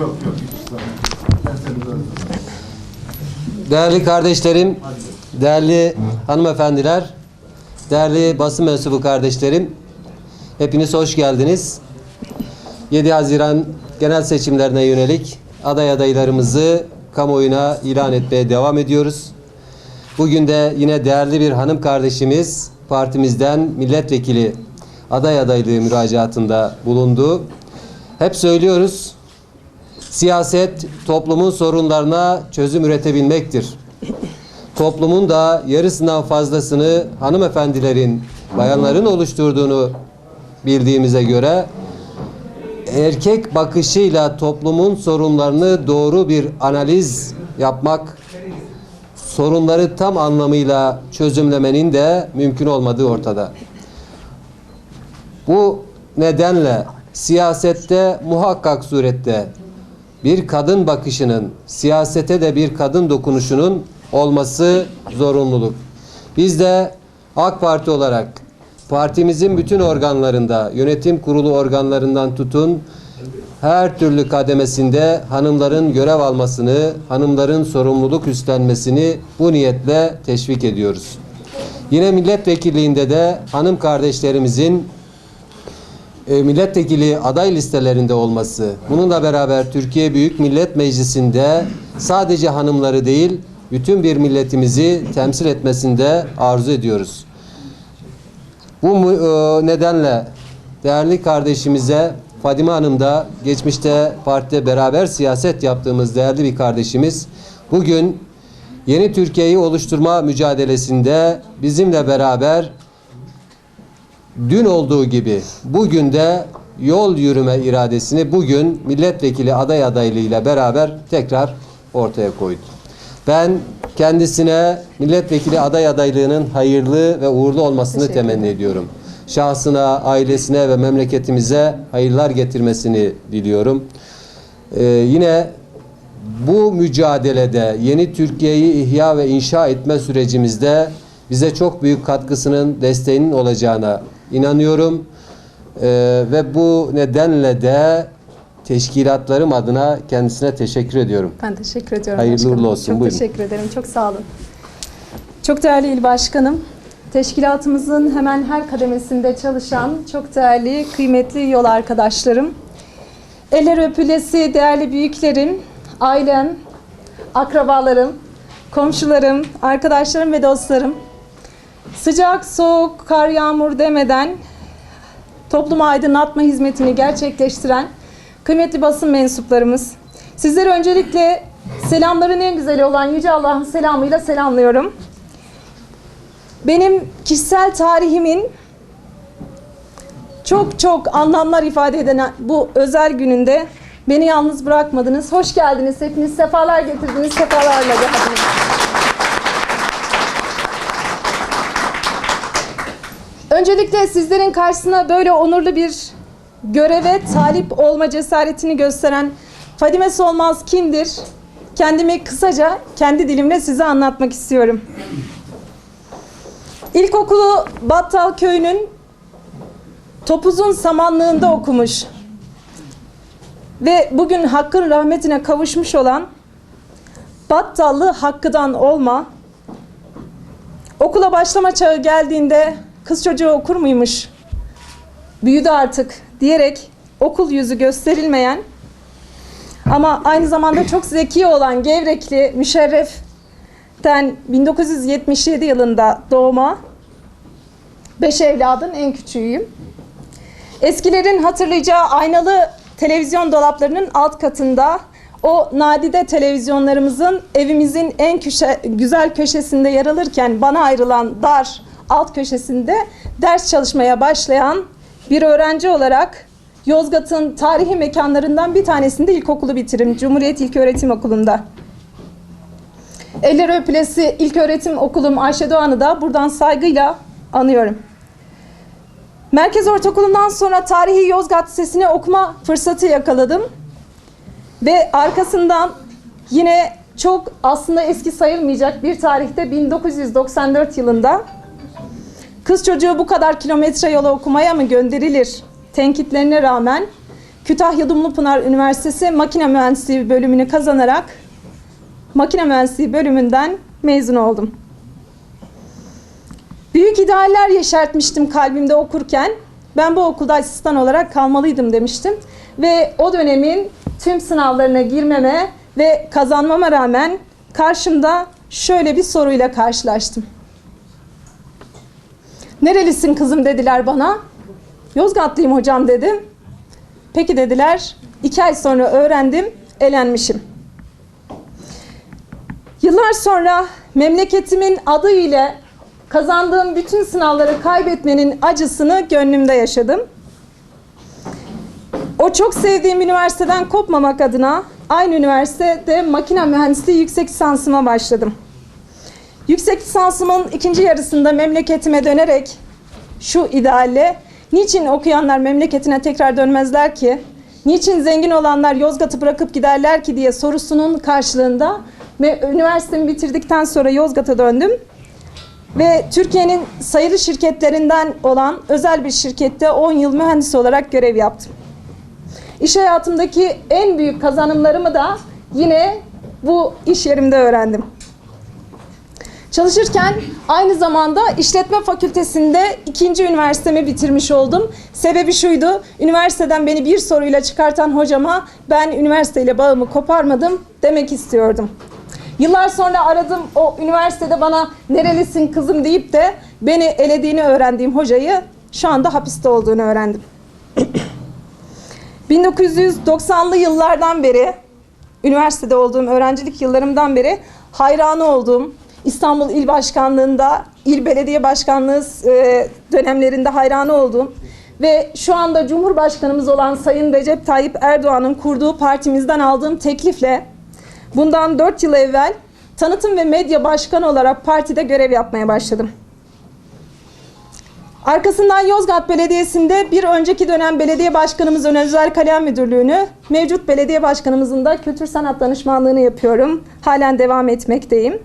Yok yok hiç Değerli kardeşlerim, değerli hanımefendiler, değerli basın mensubu kardeşlerim, hepiniz hoş geldiniz. 7 Haziran genel seçimlerine yönelik aday adaylarımızı kamuoyuna ilan etmeye devam ediyoruz. Bugün de yine değerli bir hanım kardeşimiz partimizden milletvekili aday adaylığı müracaatında bulundu. Hep söylüyoruz, Siyaset toplumun sorunlarına çözüm üretebilmektir. Toplumun da yarısından fazlasını hanımefendilerin, bayanların oluşturduğunu bildiğimize göre erkek bakışıyla toplumun sorunlarını doğru bir analiz yapmak, sorunları tam anlamıyla çözümlemenin de mümkün olmadığı ortada. Bu nedenle siyasette muhakkak surette bir kadın bakışının, siyasete de bir kadın dokunuşunun olması zorunluluk. Biz de AK Parti olarak partimizin bütün organlarında, yönetim kurulu organlarından tutun, her türlü kademesinde hanımların görev almasını, hanımların sorumluluk üstlenmesini bu niyetle teşvik ediyoruz. Yine milletvekilliğinde de hanım kardeşlerimizin e, milletvekili aday listelerinde olması, bununla beraber Türkiye Büyük Millet Meclisi'nde sadece hanımları değil, bütün bir milletimizi temsil etmesinde arzu ediyoruz. Bu e, nedenle değerli kardeşimize Fadime Hanım da geçmişte partide beraber siyaset yaptığımız değerli bir kardeşimiz bugün yeni Türkiye'yi oluşturma mücadelesinde bizimle beraber dün olduğu gibi bugün de yol yürüme iradesini bugün milletvekili aday adaylığıyla beraber tekrar ortaya koydu. Ben kendisine milletvekili aday adaylığının hayırlı ve uğurlu olmasını temenni ediyorum. Şahsına, ailesine ve memleketimize hayırlar getirmesini diliyorum. Ee, yine bu mücadelede yeni Türkiye'yi ihya ve inşa etme sürecimizde bize çok büyük katkısının, desteğinin olacağına inanıyorum. Ee, ve bu nedenle de teşkilatlarım adına kendisine teşekkür ediyorum. Ben teşekkür ediyorum. Hayırlı başkanım. uğurlu olsun, Çok buyurun. teşekkür ederim. Çok sağ olun. Çok değerli il başkanım, teşkilatımızın hemen her kademesinde çalışan çok değerli, kıymetli yol arkadaşlarım, eller öpülesi değerli büyüklerim, ailem, akrabalarım, komşularım, arkadaşlarım ve dostlarım, sıcak, soğuk, kar, yağmur demeden toplumu aydınlatma hizmetini gerçekleştiren kıymetli basın mensuplarımız. Sizleri öncelikle selamların en güzeli olan Yüce Allah'ın selamıyla selamlıyorum. Benim kişisel tarihimin çok çok anlamlar ifade eden bu özel gününde beni yalnız bırakmadınız. Hoş geldiniz. Hepiniz sefalar getirdiniz. Sefalarla geldiniz. Öncelikle sizlerin karşısına böyle onurlu bir göreve talip olma cesaretini gösteren Fadime Solmaz kimdir? Kendimi kısaca kendi dilimle size anlatmak istiyorum. İlkokulu Battal Köyü'nün Topuz'un samanlığında okumuş ve bugün Hakk'ın rahmetine kavuşmuş olan Battallı Hakkı'dan olma okula başlama çağı geldiğinde kız çocuğu okur muymuş? Büyüdü artık diyerek okul yüzü gösterilmeyen ama aynı zamanda çok zeki olan Gevrekli Müşerref'ten 1977 yılında doğma beş evladın en küçüğüyüm. Eskilerin hatırlayacağı aynalı televizyon dolaplarının alt katında o nadide televizyonlarımızın evimizin en köşe, güzel köşesinde yer alırken bana ayrılan dar alt köşesinde ders çalışmaya başlayan bir öğrenci olarak Yozgat'ın tarihi mekanlarından bir tanesinde ilkokulu bitirim. Cumhuriyet İlköğretim Okulu'nda. Eller Öpülesi İlköğretim Okulum Ayşe Doğan'ı da buradan saygıyla anıyorum. Merkez Ortaokulu'ndan sonra tarihi Yozgat Lisesi'ni okuma fırsatı yakaladım. Ve arkasından yine çok aslında eski sayılmayacak bir tarihte 1994 yılında kız çocuğu bu kadar kilometre yola okumaya mı gönderilir tenkitlerine rağmen Kütahya Dumlupınar Üniversitesi Makine Mühendisliği bölümünü kazanarak makine mühendisliği bölümünden mezun oldum. Büyük idealler yeşertmiştim kalbimde okurken. Ben bu okulda asistan olarak kalmalıydım demiştim. Ve o dönemin tüm sınavlarına girmeme ve kazanmama rağmen karşımda şöyle bir soruyla karşılaştım. Nerelisin kızım dediler bana. Yozgatlıyım hocam dedim. Peki dediler. İki ay sonra öğrendim, elenmişim. Yıllar sonra memleketimin adı ile kazandığım bütün sınavları kaybetmenin acısını gönlümde yaşadım. O çok sevdiğim üniversiteden kopmamak adına aynı üniversitede makine mühendisliği yüksek lisansıma başladım. Yüksek lisansımın ikinci yarısında memleketime dönerek şu idealle niçin okuyanlar memleketine tekrar dönmezler ki? Niçin zengin olanlar Yozgat'ı bırakıp giderler ki diye sorusunun karşılığında ve üniversitemi bitirdikten sonra Yozgat'a döndüm. Ve Türkiye'nin sayılı şirketlerinden olan özel bir şirkette 10 yıl mühendis olarak görev yaptım. İş hayatımdaki en büyük kazanımlarımı da yine bu iş yerimde öğrendim. Çalışırken aynı zamanda işletme fakültesinde ikinci üniversitemi bitirmiş oldum. Sebebi şuydu, üniversiteden beni bir soruyla çıkartan hocama ben üniversiteyle bağımı koparmadım demek istiyordum. Yıllar sonra aradım o üniversitede bana nerelisin kızım deyip de beni elediğini öğrendiğim hocayı şu anda hapiste olduğunu öğrendim. 1990'lı yıllardan beri üniversitede olduğum öğrencilik yıllarımdan beri hayranı olduğum İstanbul İl Başkanlığı'nda, İl Belediye Başkanlığı e, dönemlerinde hayranı olduğum ve şu anda Cumhurbaşkanımız olan Sayın Recep Tayyip Erdoğan'ın kurduğu partimizden aldığım teklifle bundan 4 yıl evvel tanıtım ve medya başkanı olarak partide görev yapmaya başladım. Arkasından Yozgat Belediyesi'nde bir önceki dönem belediye başkanımızın özel kalem müdürlüğünü, mevcut belediye başkanımızın da kültür sanat danışmanlığını yapıyorum. Halen devam etmekteyim.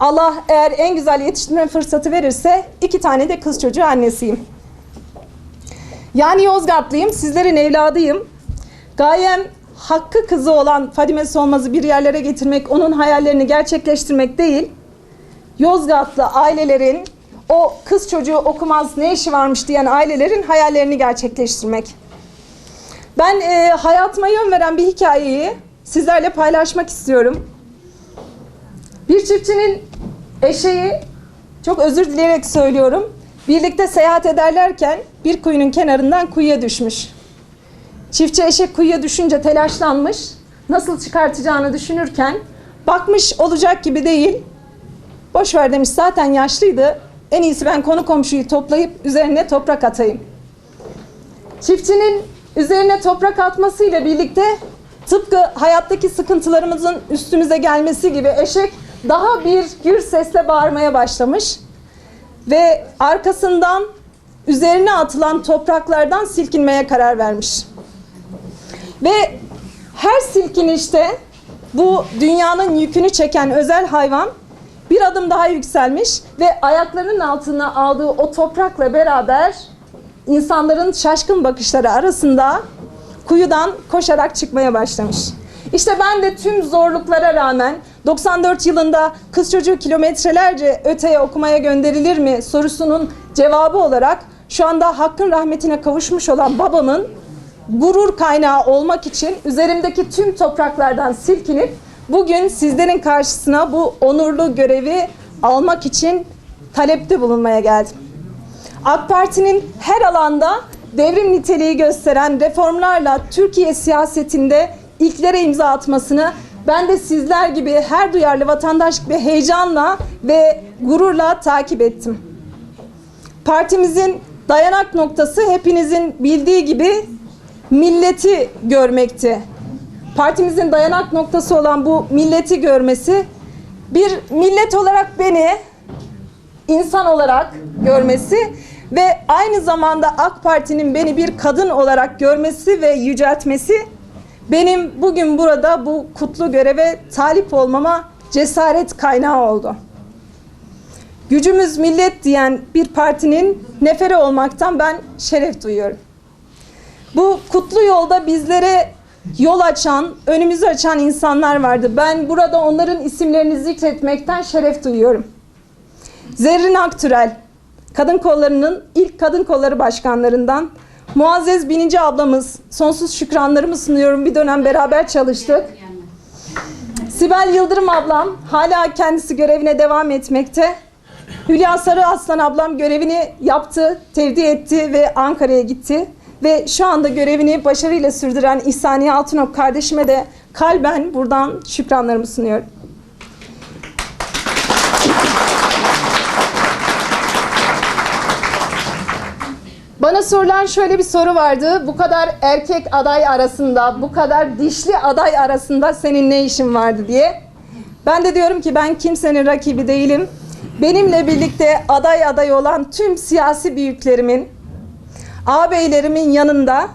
Allah eğer en güzel yetiştirme fırsatı verirse iki tane de kız çocuğu annesiyim. Yani Yozgatlıyım, sizlerin evladıyım. Gayem hakkı kızı olan Fadime Solmaz'ı bir yerlere getirmek, onun hayallerini gerçekleştirmek değil, Yozgatlı ailelerin o kız çocuğu okumaz ne işi varmış diyen ailelerin hayallerini gerçekleştirmek. Ben e, hayatıma yön veren bir hikayeyi sizlerle paylaşmak istiyorum. Bir çiftçinin eşeği, çok özür dileyerek söylüyorum, birlikte seyahat ederlerken bir kuyunun kenarından kuyuya düşmüş. Çiftçi eşek kuyuya düşünce telaşlanmış, nasıl çıkartacağını düşünürken bakmış olacak gibi değil, boş ver demiş zaten yaşlıydı, en iyisi ben konu komşuyu toplayıp üzerine toprak atayım. Çiftçinin üzerine toprak atmasıyla birlikte tıpkı hayattaki sıkıntılarımızın üstümüze gelmesi gibi eşek daha bir gür sesle bağırmaya başlamış ve arkasından üzerine atılan topraklardan silkinmeye karar vermiş. Ve her silkinişte bu dünyanın yükünü çeken özel hayvan bir adım daha yükselmiş ve ayaklarının altına aldığı o toprakla beraber insanların şaşkın bakışları arasında kuyudan koşarak çıkmaya başlamış. İşte ben de tüm zorluklara rağmen 94 yılında kız çocuğu kilometrelerce öteye okumaya gönderilir mi sorusunun cevabı olarak şu anda hakkın rahmetine kavuşmuş olan babamın gurur kaynağı olmak için üzerimdeki tüm topraklardan silkinip bugün sizlerin karşısına bu onurlu görevi almak için talepte bulunmaya geldim. AK Parti'nin her alanda devrim niteliği gösteren reformlarla Türkiye siyasetinde ilklere imza atmasını ben de sizler gibi her duyarlı vatandaş gibi heyecanla ve gururla takip ettim. Partimizin dayanak noktası hepinizin bildiği gibi milleti görmekti. Partimizin dayanak noktası olan bu milleti görmesi bir millet olarak beni insan olarak görmesi ve aynı zamanda AK Parti'nin beni bir kadın olarak görmesi ve yüceltmesi benim bugün burada bu kutlu göreve talip olmama cesaret kaynağı oldu. Gücümüz millet diyen bir partinin neferi olmaktan ben şeref duyuyorum. Bu kutlu yolda bizlere yol açan, önümüzü açan insanlar vardı. Ben burada onların isimlerini zikretmekten şeref duyuyorum. Zerrin Aktürel, kadın kollarının ilk kadın kolları başkanlarından. Muazzez Binici ablamız, sonsuz şükranlarımı sunuyorum. Bir dönem beraber çalıştık. Sibel Yıldırım ablam hala kendisi görevine devam etmekte. Hülya Sarı Aslan ablam görevini yaptı, tevdi etti ve Ankara'ya gitti. Ve şu anda görevini başarıyla sürdüren İhsaniye Altunok kardeşime de kalben buradan şükranlarımı sunuyorum. Bana sorulan şöyle bir soru vardı. Bu kadar erkek aday arasında, bu kadar dişli aday arasında senin ne işin vardı diye. Ben de diyorum ki ben kimsenin rakibi değilim. Benimle birlikte aday aday olan tüm siyasi büyüklerimin, ağabeylerimin yanında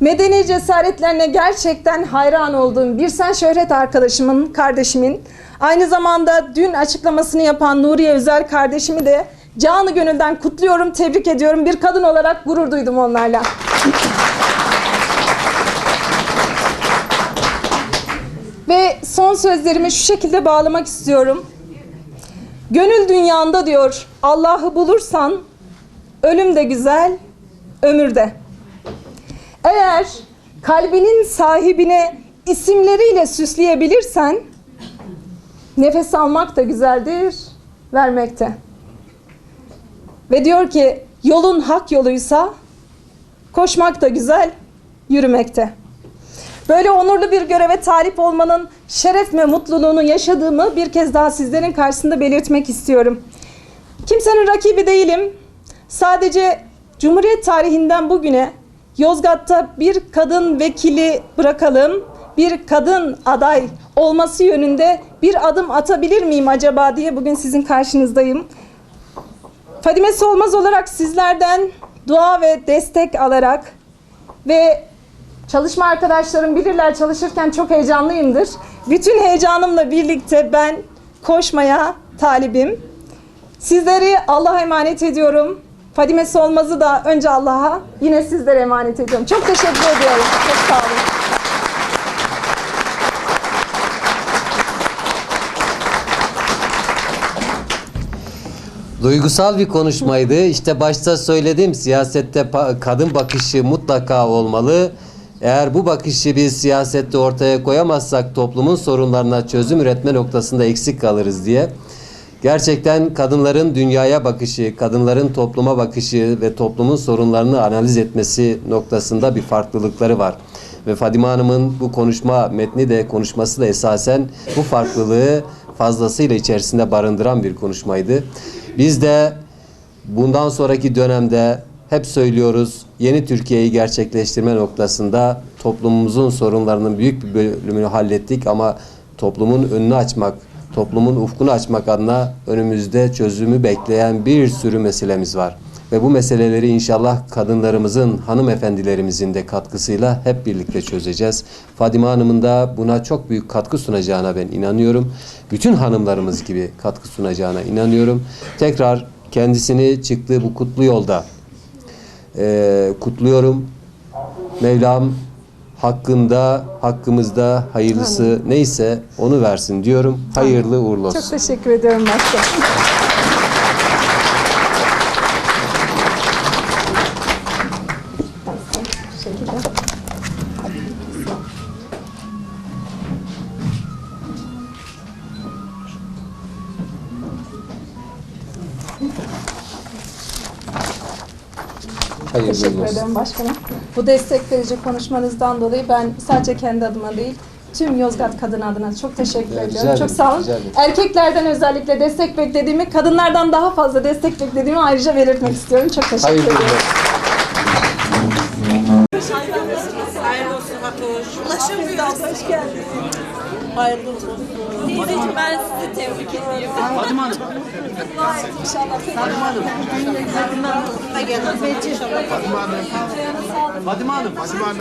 medeni cesaretlerine gerçekten hayran olduğum bir sen şöhret arkadaşımın, kardeşimin, aynı zamanda dün açıklamasını yapan Nuriye Özel kardeşimi de canı gönülden kutluyorum, tebrik ediyorum. Bir kadın olarak gurur duydum onlarla. Ve son sözlerimi şu şekilde bağlamak istiyorum. Gönül dünyanda diyor Allah'ı bulursan ölüm de güzel, ömür de. Eğer kalbinin sahibine isimleriyle süsleyebilirsen nefes almak da güzeldir, vermekte. Ve diyor ki yolun hak yoluysa koşmak da güzel, yürümekte. Böyle onurlu bir göreve talip olmanın şeref ve mutluluğunu yaşadığımı bir kez daha sizlerin karşısında belirtmek istiyorum. Kimsenin rakibi değilim. Sadece Cumhuriyet tarihinden bugüne Yozgat'ta bir kadın vekili bırakalım, bir kadın aday olması yönünde bir adım atabilir miyim acaba diye bugün sizin karşınızdayım. Fadime Solmaz olarak sizlerden dua ve destek alarak ve çalışma arkadaşlarım bilirler çalışırken çok heyecanlıyımdır. Bütün heyecanımla birlikte ben koşmaya talibim. Sizleri Allah'a emanet ediyorum. Fadime Solmaz'ı da önce Allah'a yine sizlere emanet ediyorum. Çok teşekkür ediyorum. Çok sağ olun. Duygusal bir konuşmaydı. İşte başta söyledim siyasette kadın bakışı mutlaka olmalı. Eğer bu bakışı biz siyasette ortaya koyamazsak toplumun sorunlarına çözüm üretme noktasında eksik kalırız diye. Gerçekten kadınların dünyaya bakışı, kadınların topluma bakışı ve toplumun sorunlarını analiz etmesi noktasında bir farklılıkları var. Ve Fadime Hanım'ın bu konuşma metni de konuşması da esasen bu farklılığı fazlasıyla içerisinde barındıran bir konuşmaydı. Biz de bundan sonraki dönemde hep söylüyoruz yeni Türkiye'yi gerçekleştirme noktasında toplumumuzun sorunlarının büyük bir bölümünü hallettik ama toplumun önünü açmak, toplumun ufkunu açmak adına önümüzde çözümü bekleyen bir sürü meselemiz var. Ve bu meseleleri inşallah kadınlarımızın, hanımefendilerimizin de katkısıyla hep birlikte çözeceğiz. Fadime Hanım'ın da buna çok büyük katkı sunacağına ben inanıyorum. Bütün hanımlarımız gibi katkı sunacağına inanıyorum. Tekrar kendisini çıktığı bu kutlu yolda eee, kutluyorum. Mevlam hakkında, hakkımızda hayırlısı neyse onu versin diyorum. Hayırlı uğurlu olsun. Çok teşekkür ediyorum başkanım. Teşekkür olsun. ederim başkanım. Bu destek verici konuşmanızdan dolayı ben sadece kendi adıma değil, tüm Yozgat kadın adına çok teşekkür Ya, rica ediyorum. Çok sağ olun. Erkeklerden özellikle destek beklediğimi, kadınlardan daha fazla destek beklediğimi ayrıca belirtmek istiyorum. Çok teşekkür Hayırlı ediyorum. olsun. Hayırlı olsun Fatoş. Ulaşamıyoruz. Hoş geldin. Hayırlı olsun. Teyzeciğim ben sizi tebrik ediyorum. Fatıma Hanım. İnşallah. Fatıma Hanım. Fatıma Hanım. Fatıma Hanım. Fatıma Hanım.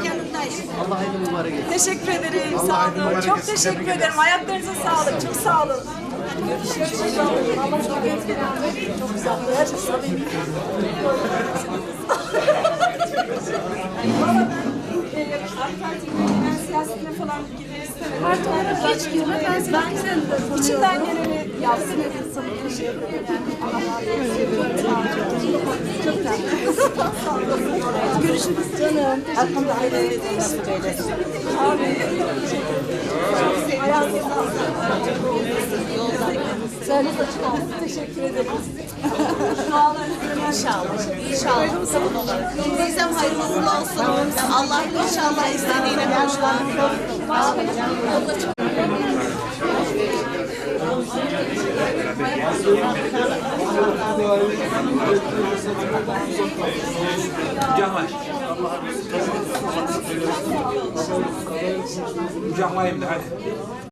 Allah hayırlı mübarek etsin. Teşekkür ederim. Sağ olun. Çok teşekkür ederim. Ayaklarınıza sağlık. Çok sağ olun. Görüşürüz. Allah çok ederim. Çok güzel. Gerçekten samimi. Ben siyasetine falan girmek istemedim. Olarak hiç girme. Ben seni içinden geleni yapsın. Sana teşekkür ederim. Çok tatlı. Görüşürüz canım. Hakkında hayırlı nasip eylesin. Sen de çok teşekkür ederim. İnşallah. İnşallah. Sabun olarak. Hayırlı uğurlu olsun. Allah inşallah istediğine kavuşturur. Kucaklayayım da hadi.